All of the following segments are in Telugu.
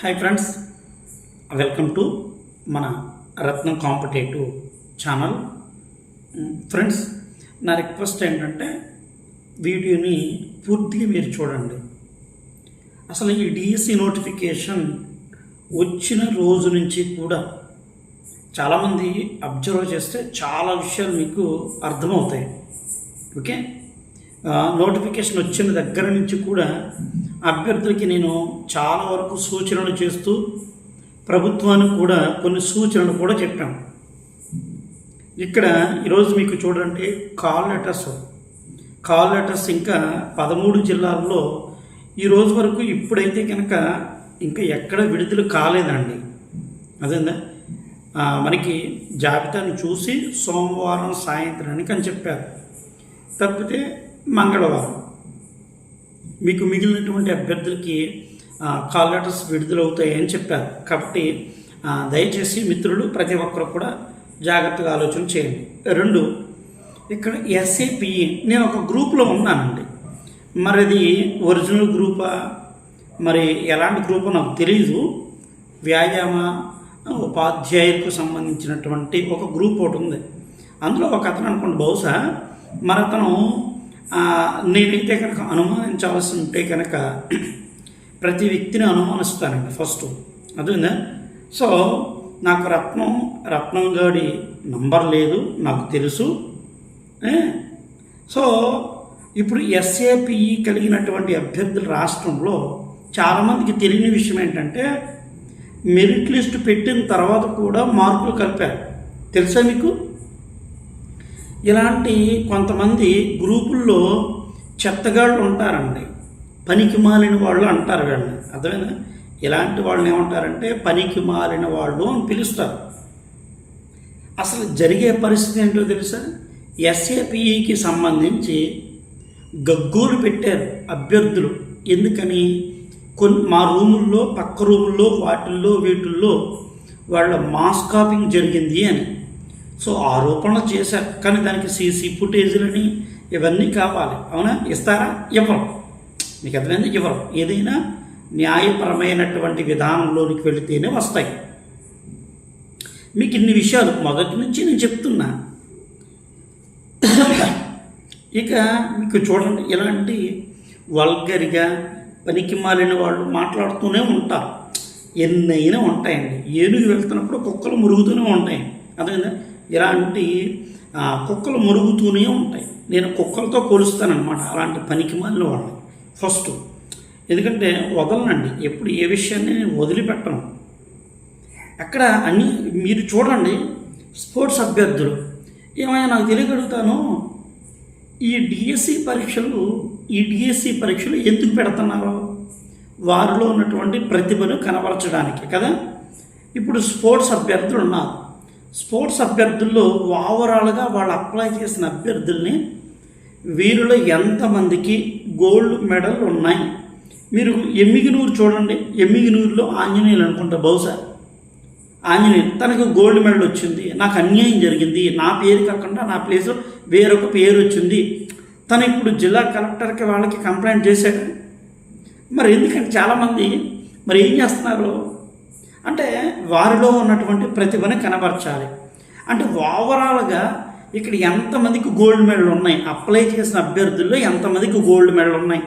హాయ్ ఫ్రెండ్స్ వెల్కమ్ టు మన Ratnam competitive channel. Mm, friends నా రిక్వెస్ట్ ఏంటంటే వీడియోని పూర్తిగా మీరు చూడండి. అసలు ఈ డిఎస్సి నోటిఫికేషన్ వచ్చిన రోజు నుంచి కూడా చాలామంది అబ్జర్వ్ చేస్తే చాలా విషయాలు మీకు అర్థమవుతాయి. ఓకే నోటిఫికేషన్ వచ్చిన దగ్గర నుంచి కూడా అభ్యర్థులకి నేను చాలా వరకు సూచనలు చేస్తూ ప్రభుత్వానికి కూడా కొన్ని సూచనలు కూడా చెప్పాను ఇక్కడ ఈరోజు మీకు చూడండి కాల్ లెటర్స్. కాల్ లెటర్స్ ఇంకా పదమూడు జిల్లాల్లో ఈ రోజు వరకు ఇప్పుడైతే కనుక ఇంకా ఎక్కడ విడుదల కాలేదండి. అదేందా? మనకి జాబితాను చూసి సోమవారం సాయంత్రానికి అని చెప్పారు. తప్పితే మంగళవారం. మీకు మిగిలినటువంటి అభ్యర్థులకి కాల్ లెటర్స్ విడుదలవుతాయని చెప్పారు. కాబట్టి దయచేసి మిత్రులు ప్రతి ఒక్కరు కూడా జాగ్రత్తగా ఆలోచన చేయండి. రెండు ఇక్కడ ఎస్ఏపిఈ నేను ఒక గ్రూప్లో ఉన్నానండి. మరి అది ఒరిజినల్ గ్రూపా? మరి ఎలాంటి గ్రూపో నాకు తెలియదు వ్యాయామ ఉపాధ్యాయులకు సంబంధించినటువంటి ఒక గ్రూప్ ఒకటి ఉంది. అందులో ఒక అతను అనుకోండి బహుశా మరి అతను నేనైతే కనుక అనుమానించాల్సి ఉంటే కనుక ప్రతి వ్యక్తిని అనుమానిస్తానండి ఫస్ట్. అదేందా సో నాకు రత్నం రత్నం గాడి నంబర్ లేదు నాకు తెలుసు. సో ఇప్పుడు ఎస్ఏపిఈ కలిగినటువంటి అభ్యర్థుల రాష్ట్రంలో చాలామందికి తెలియని విషయం ఏంటంటే మెరిట్ లిస్ట్ పెట్టిన తర్వాత కూడా మార్కులు కలిపారు. తెలుసా మీకు? ఇలాంటి కొంతమంది గ్రూపుల్లో చెత్తగాళ్ళు ఉంటారండి. పనికి మాలిన వాళ్ళు అంటారు వీళ్ళని. అర్థమైనా ఇలాంటి వాళ్ళని ఏమంటారంటే పనికి మాలిన వాళ్ళు అని పిలుస్తారు. అసలు జరిగే పరిస్థితి ఏంటో తెలుసా? ఎస్ఏపిఈకి సంబంధించి గగ్గోలు పెట్టారు అభ్యర్థులు. ఎందుకని? కొన్ని మా రూముల్లో పక్క రూముల్లో వాటిల్లో వీటిల్లో వాళ్ళ మాస్ కాపింగ్ జరిగింది అని. సో ఆరోపణలు చేశారు. కానీ దానికి సీసీ ఫుటేజీలని ఇవన్నీ కావాలి. అవునా? ఇస్తారా? ఇవ్వరు. మీకు అర్థమైంది? ఇవ్వరు. ఏదైనా న్యాయపరమైనటువంటి విధానంలోనికి వెళితేనే వస్తాయి. మీకు ఇన్ని విషయాలు మొదటి నుంచి నేను చెప్తున్నా. ఇక మీకు చూడండి ఇలాంటి వల్గరిగా పనికి మాలిన వాళ్ళు మాట్లాడుతూనే ఉంటారు. ఎన్నైనా ఉంటాయండి. ఏనుగు వెళ్తున్నప్పుడు కుక్కలు మురుగుతూనే ఉంటాయి. అదే ఇలాంటి కుక్కలు మురుగుతూనే ఉంటాయి. నేను కుక్కలతో కొలుస్తానమాట అలాంటి పనికి మాలిన వాళ్ళని. ఫస్ట్ ఎందుకంటే వదలనండి. ఎప్పుడు ఏ విషయాన్ని నేను వదిలిపెట్టను. అక్కడ అన్ని మీరు చూడండి స్పోర్ట్స్ అభ్యర్థులు. ఏమైనా నాకు తెలియగలుగుతాను? ఈ డిఎస్సి పరీక్షలు ఈ డిఎస్సి పరీక్షలు ఎందుకు పెడుతున్నారు? వారిలో ఉన్నటువంటి ప్రతిభను కనబరచడానికి కదా? ఇప్పుడు స్పోర్ట్స్ అభ్యర్థులు ఉన్నారు. స్పోర్ట్స్ అభ్యర్థుల్లో ఓవరాల్గా వాళ్ళు అప్లై చేసిన అభ్యర్థుల్ని వీరిలో ఎంతమందికి గోల్డ్ మెడల్ ఉన్నాయి? మీరు ఎమ్మిగినూరు చూడండి. ఎమ్మిగినూరులో ఆంజనేయులు అనుకుంటా బహుశా. ఆంజనేయులు. తనకు గోల్డ్ మెడల్ వచ్చింది. నాకు అన్యాయం జరిగింది. నా పేరు కాకుండా నా ప్లేస్లో వేరొక పేరు వచ్చింది. తను ఇప్పుడు జిల్లా కలెక్టర్కి వాళ్ళకి కంప్లైంట్ చేశాడు. మరి ఎందుకంటే చాలామంది మరి ఏం చేస్తున్నారు? అంటే వారిలో ఉన్నటువంటి ప్రతిభని కనబరచాలి. అంటే ఓవరాల్గా ఇక్కడ ఎంతమందికి గోల్డ్ మెడల్ ఉన్నాయి? అప్లై చేసిన అభ్యర్థుల్లో ఎంతమందికి గోల్డ్ మెడల్ ఉన్నాయి?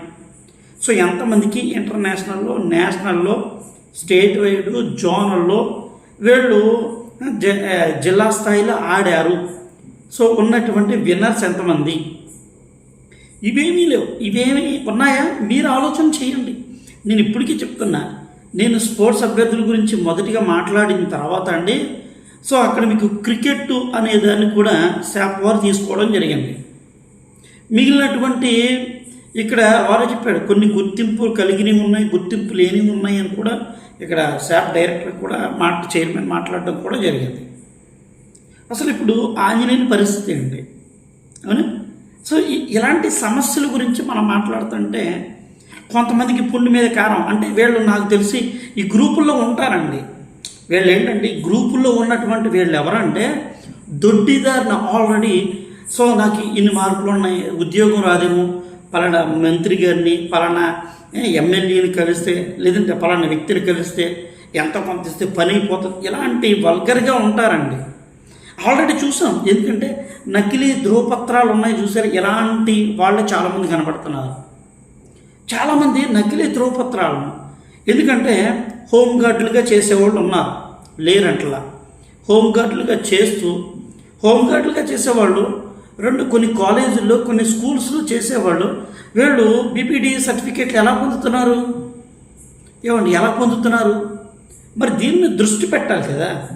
సో ఎంతమందికి ఇంటర్నేషనల్లో నేషనల్లో స్టేట్ వైడ్ జోనల్లో వీళ్ళు జ- జిల్లా స్థాయిలో ఆడారు. సో ఉన్నటువంటి విన్నర్స్ ఎంతమంది? ఇవేమీ లేవు. ఇవేమీ ఉన్నాయా? మీరు ఆలోచన చేయండి. నేను ఇప్పటికీ చెప్తున్నా నేను స్పోర్ట్స్ అభ్యర్థుల గురించి మొదటిగా మాట్లాడిన తర్వాత అండి సో అక్కడ మీకు క్రికెట్ అనే దాన్ని కూడా శాప్ వారు తీసుకోవడం జరిగింది. మిగిలినటువంటి ఇక్కడ వారు చెప్పాడు కొన్ని గుర్తింపు కలిగినవి ఉన్నాయి గుర్తింపు లేనివి ఉన్నాయి అని కూడా ఇక్కడ శాప్ డైరెక్టర్ కూడా మాట చైర్మన్ మాట్లాడడం కూడా జరిగింది. అసలు ఇప్పుడు ఆంజనేయుని పరిస్థితి ఏంటి? అవునా? సో ఇలాంటి సమస్యల గురించి మనం మాట్లాడుతుంటే కొంతమందికి పుండు మీద కారం. అంటే వీళ్ళు నాకు తెలిసి ఈ గ్రూపుల్లో ఉంటారండి. వీళ్ళు ఏంటంటే ఈ గ్రూపుల్లో ఉన్నటువంటి వీళ్ళు ఎవరంటే దొడ్డిదారిన ఆల్రెడీ సో నాకు ఇన్ని మార్కులు ఉన్నాయి ఉద్యోగం రాదేమో పలానా మంత్రి గారిని పలానా ఎమ్మెల్యేని కలిస్తే లేదంటే పలానా వ్యక్తిని కలిస్తే ఎంత కొంత ఇస్తే పని అయిపోతుంది. ఇలాంటి వల్గర్గా ఉంటారండి. ఆల్రెడీ చూసాం. ఎందుకంటే నకిలీ ధ్రువపత్రాలు ఉన్నాయి చూసారు? ఇలాంటి వాళ్ళు చాలామంది కనపడుతున్నారు. చాలామంది నకిలీ ధ్రువపత్రాలను ఎందుకంటే హోంగార్డులుగా చేసేవాళ్ళు ఉన్నారు లేరంట్లా. హోంగార్డులుగా చేస్తూ హోంగార్డులుగా చేసేవాళ్ళు రెండు కొన్ని కాలేజీల్లో కొన్ని స్కూల్స్లో చేసేవాళ్ళు. వీళ్ళు బీపీడీ సర్టిఫికేట్లు ఎలా పొందుతున్నారు? ఏమండి ఎలా పొందుతున్నారు? మరి దీన్ని దృష్టి పెట్టాలి కదా.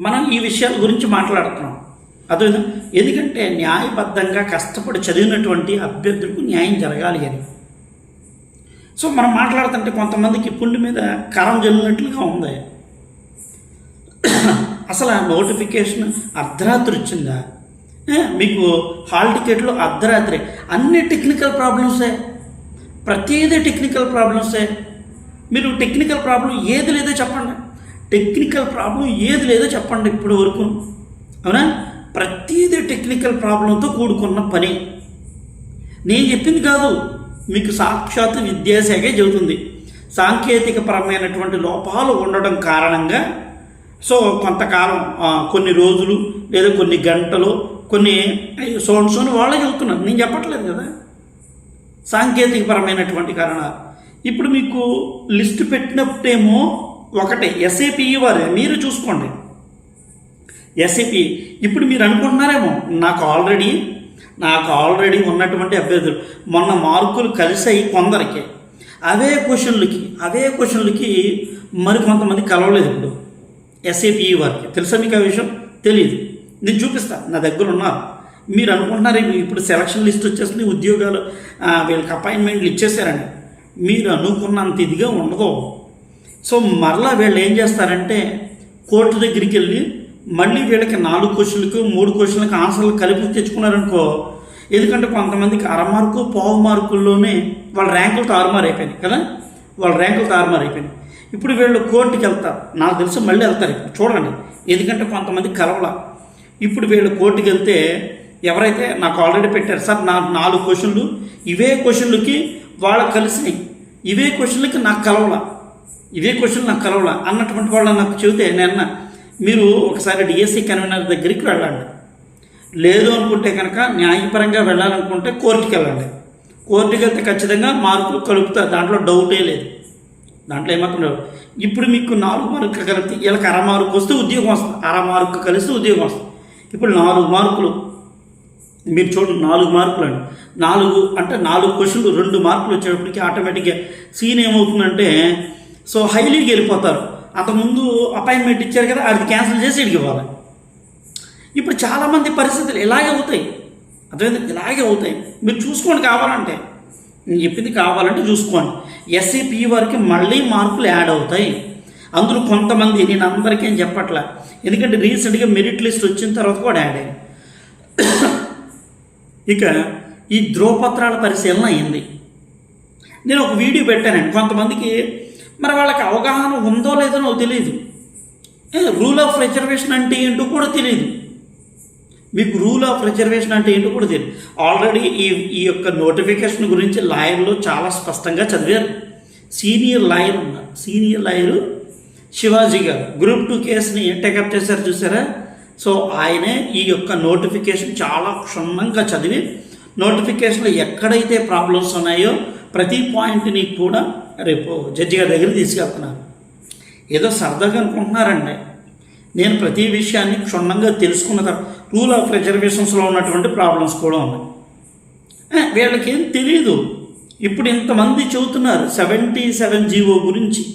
మనం ఈ విషయాల గురించి మాట్లాడుతున్నాం. అదే ఎందుకంటే న్యాయబద్ధంగా కష్టపడి చదివినటువంటి అభ్యర్థులకు న్యాయం జరగాలి అని. సో మనం మాట్లాడుతుంటే కొంతమందికి పుండి మీద కరం జల్లినట్లుగా ఉంది. అసలు ఆ నోటిఫికేషన్ అర్ధరాత్రి వచ్చిందా? మీకు హాల్ టికెట్లు అర్ధరాత్రి. అన్ని టెక్నికల్ ప్రాబ్లమ్సే. ప్రతిదీ టెక్నికల్ ప్రాబ్లమ్సే. మీరు టెక్నికల్ ప్రాబ్లం ఏది లేదో చెప్పండి. టెక్నికల్ ప్రాబ్లం ఏది లేదో చెప్పండి ఇప్పటి వరకు. అవునా? ప్రతిదీ టెక్నికల్ ప్రాబ్లంతో కూడుకున్న పని. నేను చెప్పింది కాదు. మీకు సాక్షాత్ విద్యాశాఖే చెబుతుంది. సాంకేతిక పరమైనటువంటి లోపాలు ఉండడం కారణంగా సో కొంతకాలం కొన్ని రోజులు లేదా కొన్ని గంటలు కొన్ని సోన్ సోన్ వాళ్ళే చెబుతున్నారు. నేను చెప్పట్లేదు కదా. సాంకేతిక పరమైనటువంటి కారణాలు. ఇప్పుడు మీకు లిస్ట్ పెట్టినప్పుడేమో ఒకటే ఎస్ఏపిఈ వారే మీరు చూసుకోండి. ఎస్ఏపి ఇప్పుడు మీరు అనుకుంటున్నారేమో నాకు ఆల్రెడీ నాకు ఆల్రెడీ ఉన్నటువంటి అభ్యర్థులు. మొన్న మార్కులు కలిసాయి కొందరికి. అవే క్వశ్చన్లకి అవే క్వశ్చన్లకి మరి కొంతమంది కలవలేదు ఇప్పుడు. ఎస్ఏపిఈ వారికి. తెలుసా మీకు ఆ విషయం? తెలియదు నేను చూపిస్తా. నా దగ్గర ఉన్నారు. మీరు అనుకుంటున్నారు ఇప్పుడు సెలక్షన్ లిస్ట్ వచ్చేసింది ఉద్యోగాలు వీళ్ళకి అపాయింట్మెంట్లు ఇచ్చేసారండి మీరు అనుకున్నంత ఇదిగా ఉండదు సో మరలా వీళ్ళు ఏం చేస్తారంటే కోర్టు దగ్గరికి వెళ్ళి మళ్ళీ వీళ్ళకి నాలుగు క్వశ్చన్లకు మూడు క్వశ్చన్లకు ఆన్సర్లు కలిపి తెచ్చుకున్నారనుకో ఎందుకంటే కొంతమందికి అర మార్కు పావు మార్కుల్లోనే వాళ్ళ ర్యాంకులు తారుమారు అయిపోయినాయి కదా? వాళ్ళ ర్యాంకులు తారుమారు అయిపోయినాయి. ఇప్పుడు వీళ్ళు కోర్టుకి వెళ్తారు. నాకు తెలిసి మళ్ళీ వెళ్తారు ఇప్పుడు. చూడండి ఎందుకంటే కొంతమంది కలవల. ఇప్పుడు వీళ్ళు కోర్టుకి వెళ్తే ఎవరైతే నాకు ఆల్రెడీ పెట్టారు సార్ నా నాలుగు క్వశ్చన్లు ఇవే క్వశ్చన్లకి వాళ్ళకి కలిసినాయి. ఇవే క్వశ్చన్లకి నాకు కలవల. ఇవే క్వశ్చన్ నాకు కలవల. అన్నటువంటి వాళ్ళు నాకు చెబితే నేను మీరు ఒకసారి డిఎస్సి కన్వీనర్ దగ్గరికి వెళ్ళండి. లేదు అనుకుంటే కనుక న్యాయపరంగా వెళ్ళాలనుకుంటే కోర్టుకి వెళ్ళండి. కోర్టుకి వెళ్తే ఖచ్చితంగా మార్కులు కలుపుతారు. దాంట్లో డౌటే లేదు. దాంట్లో ఏమాత్రం లేదు ఇప్పుడు మీకు నాలుగు మార్కులు కలిపితే వీళ్ళకి అర మార్కు వస్తే ఉద్యోగం వస్తుంది. అర మార్కు కలిస్తే ఉద్యోగం వస్తుంది. ఇప్పుడు నాలుగు మార్కులు. మీరు చూడండి నాలుగు మార్కులు అండి. నాలుగు అంటే నాలుగు క్వశ్చన్లు రెండు మార్కులు వచ్చేటప్పటికి ఆటోమేటిక్గా సీన్ ఏమవుతుందంటే సో హైలీకి వెళ్ళిపోతారు. అంతకుముందు అపాయింట్మెంట్ ఇచ్చారు కదా అది క్యాన్సిల్ చేసి ఇడికి ఇవ్వాలి. ఇప్పుడు చాలామంది పరిస్థితులు ఇలాగే అవుతాయి. అర్థమైంది? ఇలాగే అవుతాయి. మీరు చూసుకోండి కావాలంటే. నేను చెప్పింది కావాలంటే చూసుకోండి. ఎస్సీపీ వరకు మళ్ళీ మార్కులు యాడ్ అవుతాయి. అందులో కొంతమంది నేను అందరికీ ఏం చెప్పట్లే. ఎందుకంటే రీసెంట్గా మెరిట్ లిస్ట్ వచ్చిన తర్వాత కూడా యాడ్ అయ్యింది ఇక ఈ ధ్రువపత్రాల పరిశీలన అయింది. నేను ఒక వీడియో పెట్టానండి. కొంతమందికి మరి వాళ్ళకి అవగాహన ఉందో లేదో నాకు తెలియదు రూల్ ఆఫ్ రిజర్వేషన్ అంటే ఏంటో కూడా తెలియదు మీకు రూల్ ఆఫ్ రిజర్వేషన్ అంటే ఏంటో కూడా తెలియదు ఆల్రెడీ ఈ ఈ యొక్క నోటిఫికేషన్ గురించి లాయర్లు చాలా స్పష్టంగా చదివారు. సీనియర్ లాయర్ ఉన్నారు. సీనియర్ లాయరు శివాజీ గారు. గ్రూప్ టూ కేసుని టేకప్ చేశారు చూసారా? సో ఆయనే ఈ యొక్క నోటిఫికేషన్ చాలా క్షుణ్ణంగా చదివి నోటిఫికేషన్లో ఎక్కడైతే ప్రాబ్లమ్స్ ఉన్నాయో ప్రతి పాయింట్ని కూడా రేపు జడ్జి గారి దగ్గర తీసుకెళ్తున్నారు ఏదో సరదాగా అనుకుంటున్నారండి. నేను ప్రతి విషయాన్ని క్షుణ్ణంగా తెలుసుకున్న తర్వాత రూల్ ఆఫ్ రిజర్వేషన్స్లో ఉన్నటువంటి ప్రాబ్లమ్స్ కూడా ఉన్నాయి. వీళ్ళకేం తెలియదు ఇప్పుడు ఇంతమంది చెబుతున్నారు సెవెంటీ సెవెన్ జీవో గురించి.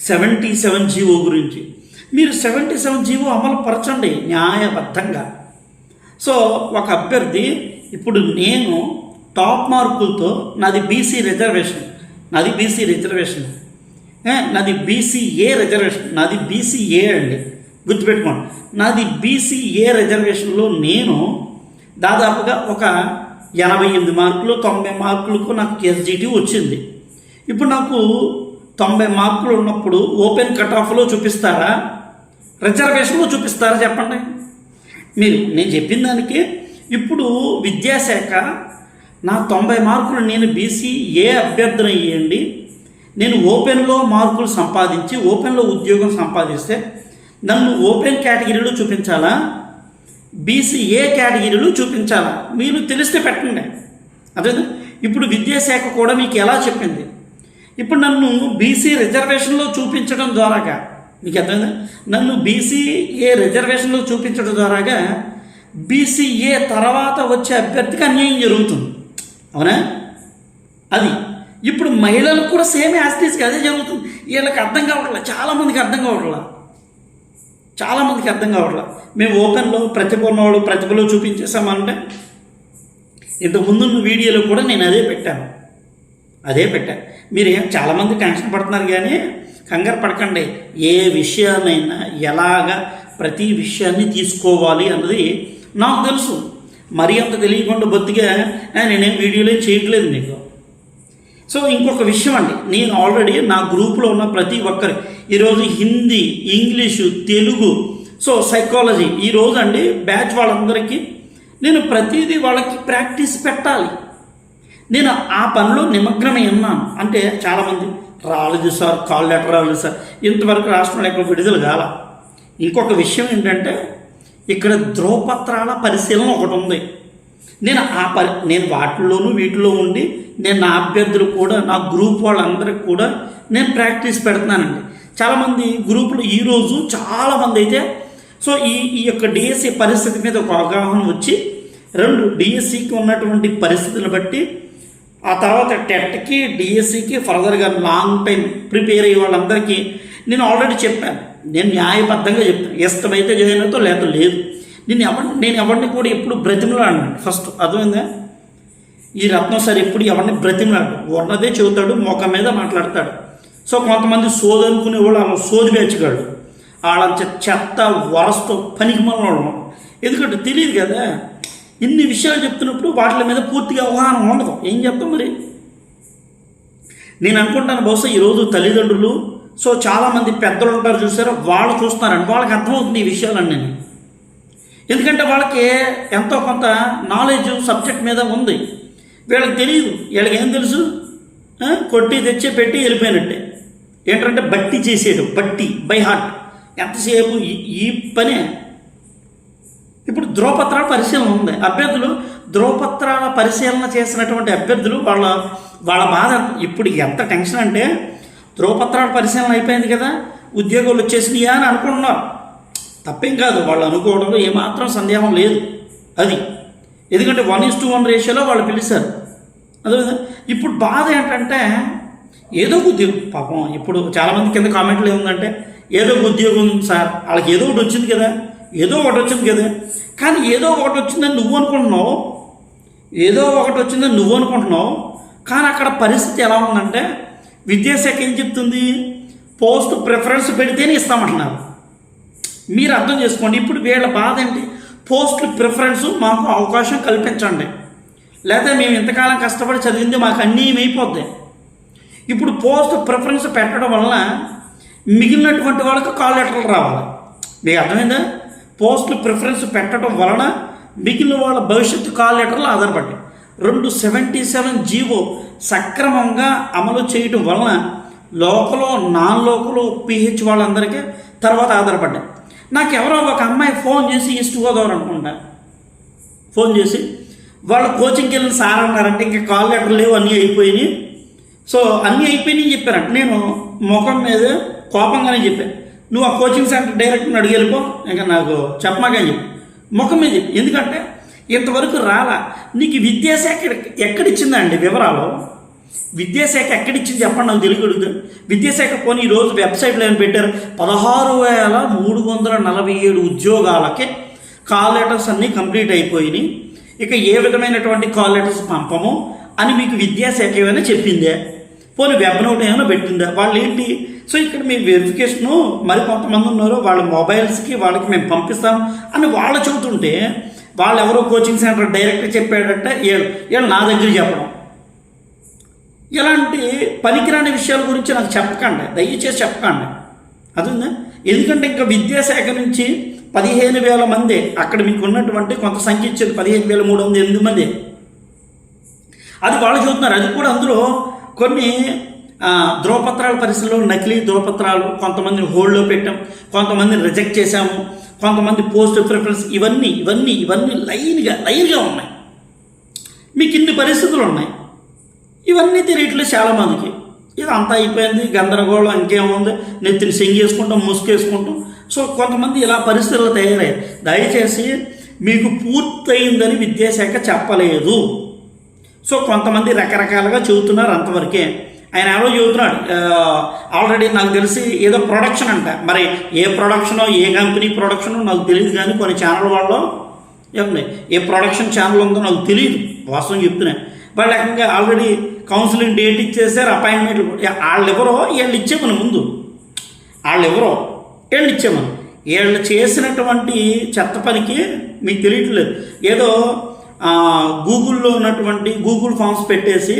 సెవెంటీ సెవెన్ జీవో గురించి. మీరు సెవెంటీ సెవెన్ జీవో అమలు పరచండి న్యాయబద్ధంగా. సో ఒక అభ్యర్థి ఇప్పుడు నేను టాప్ మార్కులతో నాది బీసీ రిజర్వేషన్ నాది బీసీ రిజర్వేషన్ నాది బీసీఏ రిజర్వేషన్ నాది బీసీఏ అండి. గుర్తుపెట్టుకోండి. నాది బీసీఏ రిజర్వేషన్లో నేను దాదాపుగా ఒక ఎనభై ఎనిమిది మార్కులు తొంభై మార్కులకు నాకు ఎస్జిటి వచ్చింది. ఇప్పుడు నాకు తొంభై మార్కులు ఉన్నప్పుడు ఓపెన్ కట్ ఆఫ్లో చూపిస్తారా? రిజర్వేషన్లో చూపిస్తారా చెప్పండి. మీరు నేను చెప్పిన దానికి ఇప్పుడు విద్యాశాఖ నా తొంభై మార్కులు నేను బీసీ ఏ అభ్యర్థన ఇవ్వండి నేను ఓపెన్లో మార్కులు సంపాదించి ఓపెన్లో ఉద్యోగం సంపాదిస్తే నన్ను ఓపెన్ కేటగిరీలో చూపించాలా? బీసీ ఏ కేటగిరీలో చూపించాలా? మీరు తెలిస్తే పెట్టండి. అదే ఇప్పుడు విద్యాశాఖ కూడా మీకు ఎలా చెప్పింది? ఇప్పుడు నన్ను బీసీ రిజర్వేషన్లో చూపించడం ద్వారాగా మీకు అర్థమైందా? నన్ను బీసీఏ రిజర్వేషన్లో చూపించడం ద్వారాగా బీసీఏ తర్వాత వచ్చే అభ్యర్థికి అన్యాయం జరుగుతుంది. అవునా? అది. ఇప్పుడు మహిళలకు కూడా సేమ్ యాస్టీస్కి అదే జరుగుతుంది. వీళ్ళకి అర్థం కావట్లే? చాలామందికి అర్థం కావట్లా? చాలామందికి అర్థం కావట్లా? మేము ఓపెన్లో ప్రతిభ ఉన్నవాడు ప్రతిభలో చూపించేసామంటే ఇంతకు ముందున్న వీడియోలో కూడా నేను అదే పెట్టాను. అదే పెట్టాను మీరు ఏం చాలామంది టెన్షన్ పడుతున్నారు కానీ కంగారు పడకండి. ఏ విషయాన్నైనా ఎలాగా ప్రతి విషయాన్ని తీసుకోవాలి అన్నది నాకు తెలుసు. మరీ అంత తెలియకుండా బొత్తిగా "ఆ, నేనేం వీడియోలో చేయట్లేదు మీకు. సో ఇంకొక విషయం అండి. నేను ఆల్రెడీ నా గ్రూప్లో ఉన్న ప్రతి ఒక్కరి ఈరోజు Hindi English Telugu so psychology ఈరోజు అండి బ్యాచ్ వాళ్ళందరికీ నేను ప్రతిదీ వాళ్ళకి ప్రాక్టీస్ పెట్టాలి. నేను ఆ పనిలో నిమగ్నమై ఉన్నాను. అంటే చాలామంది రాలేదు సార్ కాల్ లెటర్ రాలేదు సార్ ఇంతవరకు రాష్ట్రంలో ఎక్కడ విడుదల కాల. ఇంకొక విషయం ఏంటంటే ఇక్కడ ధ్రువపత్రాల పరిశీలన ఒకటి ఉంది. నేను ఆ పరి నేను వాటిల్లోనూ వీటిలో ఉండి నేను నా అభ్యర్థులు కూడా నా గ్రూప్ వాళ్ళందరికీ కూడా నేను ప్రాక్టీస్ పెడుతున్నానండి. చాలామంది గ్రూపులు ఈరోజు చాలామంది అయితే సో ఈ ఈ యొక్క డిఎస్సి పరిస్థితి మీద ఒక అవగాహన వచ్చి రెండు డిఎస్సికి ఉన్నటువంటి పరిస్థితులను బట్టి ఆ తర్వాత టెట్కి డిఎస్సికి ఫర్దర్గా లాంగ్ టైం ప్రిపేర్ అయ్యే వాళ్ళందరికీ నేను ఆల్రెడీ చెప్పాను. నేను న్యాయబద్ధంగా చెప్తాను ఇష్టమైతే జాయిన్ లేక లేదు. నేను ఎవరి నేను ఎవరిని కూడా ఎప్పుడు బ్రతిమలాడినాను ఫస్ట్ అర్థమైందా? ఈ రత్నం సార్ ఎప్పుడు ఎవరిని బ్రతిమలాడు ఉన్నదే చెబుతాడు మొఖం మీద మాట్లాడతాడు. సో కొంతమంది సోదు అనుకునేవాళ్ళు అలా సోది బేచగాడు వాళ్ళంత చెత్త వరస్తో పనికి మనం ఎందుకంటే తెలియదు కదా ఇన్ని విషయాలు చెప్తున్నప్పుడు వాటి మీద పూర్తిగా అవగాహన ఉండదు. ఏం చెప్తాం మరి? నేను అనుకుంటాను బహుశా ఈరోజు తల్లిదండ్రులు సో చాలామంది పెద్దలు ఉంటారు చూసారో? వాళ్ళు చూస్తున్నారండి. వాళ్ళకి అర్థమవుతుంది ఈ విషయాలన్నీ. ఎందుకంటే వాళ్ళకి ఎంతో కొంత నాలెడ్జ్ సబ్జెక్ట్ మీద ఉంది. వీళ్ళకి తెలియదు వీళ్ళకి ఏం తెలుసు? కొట్టి తెచ్చి పెట్టి వెళ్ళిపోయినట్టే. ఏంటంటే బట్టి చేసేయడం బట్టి బై హార్ట్ ఎంతసేపు ఈ- ఈ పనే. ఇప్పుడు ధ్రువపత్రాల పరిశీలన ఉంది. అభ్యర్థులు ధ్రువపత్రాల పరిశీలన చేసినటువంటి అభ్యర్థులు వాళ్ళ వాళ్ళ బాధ ఇప్పుడు ఎంత టెన్షన్ అంటే ధ్రువపత్రాల పరిశీలన అయిపోయింది కదా ఉద్యోగాలు వచ్చేసినాయా అని అనుకుంటున్నారు. తప్పేం కాదు వాళ్ళు అనుకోవడంలో ఏమాత్రం సందేహం లేదు. అది. ఎందుకంటే వన్ ఇస్ టు వన్ రేషియోలో వాళ్ళు పిలిచారు. అదే ఇప్పుడు బాధ ఏంటంటే ఏదో ఉద్యోగం పాపం ఇప్పుడు చాలామంది కింద కామెంట్లు ఏముందంటే ఏదో ఉద్యోగం ఉంది సార్ వాళ్ళకి ఏదో ఒకటి వచ్చింది కదా ఏదో ఒకటి వచ్చింది కదా. కానీ ఏదో ఒకటి వచ్చిందని నువ్వు అనుకుంటున్నావు ఏదో ఒకటి వచ్చిందని నువ్వు అనుకుంటున్నావు కానీ అక్కడ పరిస్థితి ఎలా ఉందంటే విద్యాశాఖ ఏం చెప్తుంది? పోస్ట్ ప్రిఫరెన్స్ పెడితేనే ఇస్తామంటున్నారు. మీరు అర్థం చేసుకోండి ఇప్పుడు వీళ్ళ బాధ ఏంటి? పోస్ట్ ప్రిఫరెన్స్ మాకు అవకాశం కల్పించండి. లేదా మేము ఇంతకాలం కష్టపడి చదివింది మాకు అన్నీ అయిపోద్ది. ఇప్పుడు పోస్ట్ ప్రిఫరెన్స్ పెట్టడం వలన మిగిలినటువంటి వాళ్ళకి కాల్ లెటర్లు రావాలి. మీకు అర్థమైందా? పోస్ట్ ప్రిఫరెన్స్ పెట్టడం వలన మిగిలిన వాళ్ళ భవిష్యత్తు కాల్ లెటర్లు ఆధారపడ్డాయి. రెండు సెవెంటీ సెవెన్ జీవో సక్రమంగా అమలు చేయడం వలన లోకలో నాన్ లోకలో పిహెచ్ వాళ్ళందరికీ తర్వాత ఆధారపడ్డాయి. నాకు ఎవరో ఒక అమ్మాయి ఫోన్ చేసి ఈస్ట్ గోదావరి అనుకుంటా. ఫోన్ చేసి వాళ్ళు కోచింగ్కి వెళ్ళిన సార్ అన్నారంటే ఇంకా కాల్ లెటర్ లేవు అన్నీ అయిపోయినాయి. సో అన్నీ అయిపోయినాయి చెప్పారంట. నేను ముఖం మీద కోపంగానే చెప్పాను నువ్వు ఆ కోచింగ్ సెంటర్ డైరెక్ట్ అడిగి వెళ్ళిపో ఇంకా నాకు చెప్పమాకని చెప్పి. ముఖం మీద చెప్పి. ఎందుకంటే ఇంతవరకు రాలా. నీకు విద్యాశాఖ ఎక్కడిచ్చిందండి వివరాలు? విద్యాశాఖ ఎక్కడిచ్చింది చెప్పండి నాకు తెలుగు అడుగుతా విద్యాశాఖ పోనీ ఈరోజు వెబ్సైట్లో ఏం పెట్టారు? పదహారు వేల మూడు వందల నలభై ఏడు ఉద్యోగాలకి కాల్ లెటర్స్ అన్నీ కంప్లీట్ అయిపోయినాయి. ఇక ఏ విధమైనటువంటి కాల్ లెటర్స్ పంపము అని మీకు విద్యాశాఖ ఏమైనా చెప్పిందే? పోనీ వెబ్ నోట్ ఏమైనా పెట్టిందా? వాళ్ళు ఏంటి సో ఇక్కడ మీ వెరిఫికేషను మరి కొంతమంది ఉన్నారు వాళ్ళ మొబైల్స్కి వాళ్ళకి మేము పంపిస్తాం అని వాళ్ళు చెబుతుంటే వాళ్ళు ఎవరో కోచింగ్ సెంటర్ డైరెక్ట్గా చెప్పాడంటే వీళ్ళు వీళ్ళు నా దగ్గర చెప్పడం. ఇలాంటి పనికిరాని విషయాల గురించి నాకు చెప్పకండి. దయచేసి చెప్పకండి. అదుందా? ఎందుకంటే ఇంకా విద్యాశాఖ నుంచి పదిహేను వేల మంది అక్కడ మీకు ఉన్నటువంటి కొంత సంఖ్య ఇచ్చేది పదిహేను వేల మూడు వందల ఎనిమిది మంది. అది వాళ్ళు చూస్తున్నారు. అది కూడా అందులో కొన్ని ధ్రువపత్రాల పరిస్థితుల్లో నకిలీ ధ్రువపత్రాలు కొంతమందిని హోల్డ్లో పెట్టాం కొంతమందిని రిజెక్ట్ చేశాము కొంతమంది పోస్ట్ ప్రిఫరెన్స్ ఇవన్నీ ఇవన్నీ ఇవన్నీ లైన్గా లైన్గా ఉన్నాయి. మీకు ఇన్ని పరిస్థితులు ఉన్నాయి. ఇవన్నీ తెలియట్లేదు చాలామందికి ఇది అంతా అయిపోయింది గందరగోళం ఇంకేముంది నెత్తిని సెంగేసుకుంటాం ముసుకేసుకుంటాం సో కొంతమంది ఇలా పరిస్థితులు తయారయ్యాయి దయచేసి మీకు పూర్తయిందని విద్యాశాఖ చెప్పలేదు. సో కొంతమంది రకరకాలుగా చెబుతున్నారు అంతవరకే. ఆయన ఎవరో చెబుతున్నాడు ఆల్రెడీ నాకు తెలిసి ఏదో ప్రొడక్షన్ అంట. మరి ఏ ప్రొడక్షనో ఏ కంపెనీ ప్రొడక్షనో నాకు తెలియదు కానీ కొన్ని ఛానల్ వాళ్ళు ఏమండి ఏ ప్రొడక్షన్ ఛానల్ ఉందో నాకు తెలియదు వాస్తవం చెప్తున్నా. వాళ్ళు ఏకంగా ఆల్రెడీ కౌన్సిలింగ్ డేట్ ఇచ్చేసారు అపాయింట్మెంట్లు వాళ్ళు ఎవరో వీళ్ళు ఇచ్చేమని ముందు. వాళ్ళు ఎవరో వీళ్ళు ఇచ్చేమని వీళ్ళు చేసినటువంటి చెత్త పనికి మీకు తెలియట్లేదు. ఏదో గూగుల్లో ఉన్నటువంటి గూగుల్ ఫామ్స్ పెట్టేసి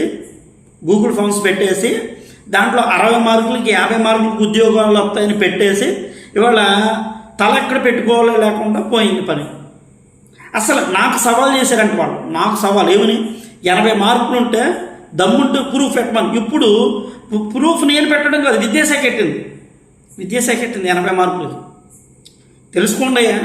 గూగుల్ ఫామ్స్ పెట్టేసి దాంట్లో అరవై మార్కులకి యాభై మార్కులకి ఉద్యోగాలు వస్తాయని పెట్టేసి ఇవాళ తల ఎక్కడ పెట్టుకోవాలో లేకుండా పోయింది పని. అసలు నాకు సవాల్ చేశారంట వాళ్ళు. నాకు సవాల్ ఏమని? ఎనభై మార్కులు ఉంటే దమ్ముంటే ప్రూఫ్ పెట్టమని. ఇప్పుడు ప్రూఫ్ నేను పెట్టడం కాదు విద్యాశాఖ పెట్టింది. విద్యాశాఖ పెట్టింది ఎనభై మార్కులు. తెలుసుకోండి అయ్యా.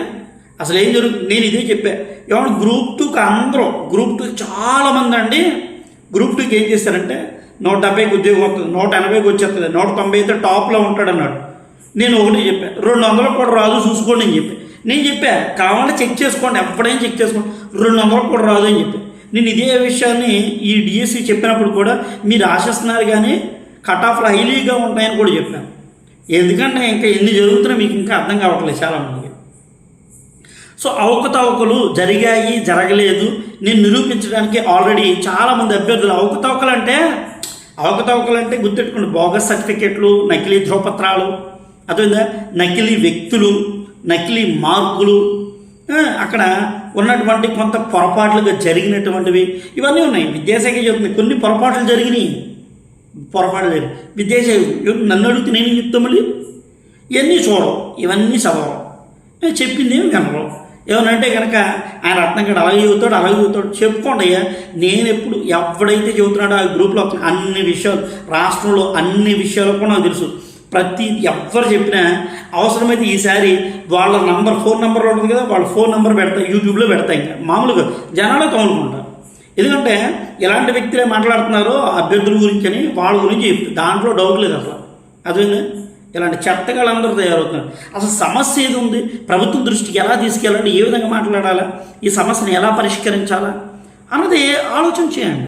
అసలు ఏం జరుగుతుంది? నేను ఇదే చెప్పా. ఏమన్నా గ్రూప్ టూకి అందరూ గ్రూప్ టూకి చాలామంది అండి గ్రూప్ టూకి ఏం చేశారంటే నూట డెబ్బైకి ఉద్యోగం వస్తుంది నూట ఎనభైకి వచ్చేస్తుంది నూట తొంభై అయితే టాప్లో ఉంటాడు అన్నాడు నేను ఒకటి చెప్పా రెండు వందలకు కూడా రాదు చూసుకోండి అని చెప్పా. నేను చెప్పా కావాలంటే చెక్ చేసుకోండి ఎప్పుడైనా చెక్ చేసుకోండి. రెండు వందలకు కూడా రాదు అని చెప్పి. నేను ఇదే విషయాన్ని ఈ డిఎస్సి చెప్పినప్పుడు కూడా మీరు ఆశిస్తున్నారు కానీ కట్ ఆఫ్లు హైలీగా ఉంటాయని కూడా చెప్పాను. ఎందుకంటే ఇంకా ఎన్ని జరుగుతున్నా మీకు ఇంకా అర్థం కావట్లేదు చాలామందికి. సో అవకతవకలు జరిగాయి జరగలేదు. నేను నిరూపించడానికి ఆల్రెడీ చాలామంది అభ్యర్థులు అవకతవకలు అంటే అవకతవకలు అంటే గుర్తెట్టుకోండి బోగస్ సర్టిఫికెట్లు నకిలీ ధ్రువపత్రాలు అదేవిధంగా నకిలీ వ్యక్తులు నకిలీ మార్కులు అక్కడ ఉన్నటువంటి కొంత పొరపాట్లుగా జరిగినటువంటివి ఇవన్నీ ఉన్నాయి. విద్యాశాఖ చెప్తుంది కొన్ని పొరపాట్లు జరిగినాయి. పొరపాటు జరిగి విద్యాశాఖ నన్ను అడిగితే నేను చెప్తా మళ్ళీ? ఇవన్నీ చూడవు ఇవన్నీ చదవరు. చెప్పింది ఏమి వినరు. ఏమనంటే కనుక ఆయన రత్నంగడు అలాగే చదువుతాడు అలాగే చదువుతాడు చెప్పుకోండి అయ్యా నేను ఎప్పుడు ఎవడైతే చెబుతున్నాడో ఆ గ్రూప్లో అన్ని విషయాలు రాష్ట్రంలో అన్ని విషయాలు కూడా నాకు తెలుసు. ప్రతి ఎవ్వరు చెప్పినా అవసరమైతే ఈసారి వాళ్ళ నంబర్ ఫోన్ నెంబర్ ఉంటుంది కదా వాళ్ళ ఫోన్ నెంబర్ పెడతా యూట్యూబ్లో పెడతా ఇంకా. మామూలుగా జనాలు తోలుకుంటారు ఎందుకంటే ఎలాంటి వ్యక్తులే మాట్లాడుతున్నారో అభ్యర్థుల గురించి అని వాళ్ళ గురించి దాంట్లో డౌట్ లేదు అసలు. అదే ఇలాంటి చెత్తగాళ్ళందరూ తయారవుతున్నారు. అసలు సమస్య ఏది ఉంది? ప్రభుత్వం దృష్టికి ఎలా తీసుకెళ్ళాలి ఏ విధంగా మాట్లాడాలా? ఈ సమస్యను ఎలా పరిష్కరించాలా? అన్నది ఆలోచన చేయండి.